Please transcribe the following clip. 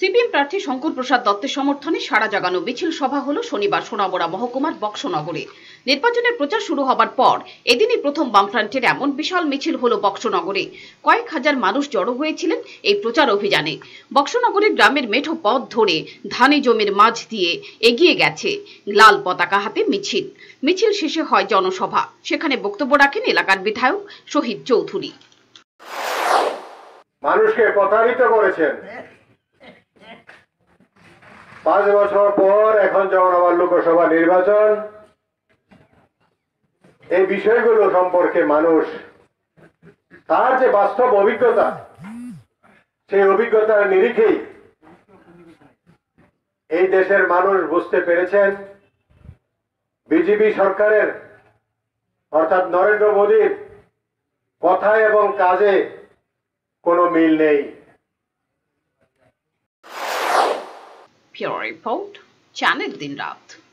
CPM প্রার্থী শঙ্কর প্রসাদ দত্তের সমর্থনে সারা জাগানো মিছিল সভা হলো শনিবার সোনামুড়া মহকুমার বক্সনগরে। নির্বাচনের প্রচার শুরু হবার পর এদিনই প্রথম বামফ্রন্টের এমন বিশাল মিছিল হলো বক্সনগরে। কয়েক হাজার মানুষ জড়ো হয়েছিলেন এই প্রচার অভিযানে। বক্সনগরের গ্রামের মেঠো পথ ধরে ধানে জমির মাঝ দিয়ে এগিয়ে গেছে লাল পতাকা হাতে মিছিল। মিছিল শেষে হয় জনসভা। সেখানে বক্তব্য রাখেন এলাকার বিধায়ক শহীদ চৌধুরী। মানুষকে প্রতারিত করেছেন। পাঁচ বছর পর এখন যখন আবার লোকসভা নির্বাচন, এই বিষয়গুলো সম্পর্কে মানুষ, তার যে বাস্তব অভিজ্ঞতা, সেই অভিজ্ঞতার নিরিখেই এই দেশের মানুষ বুঝতে পেরেছেন, বিজেপি সরকারের, অর্থাৎ নরেন্দ্র মোদীর কথায় এবং কাজে কোনো মিল নেই। pure report, channel Chanit Dinrath.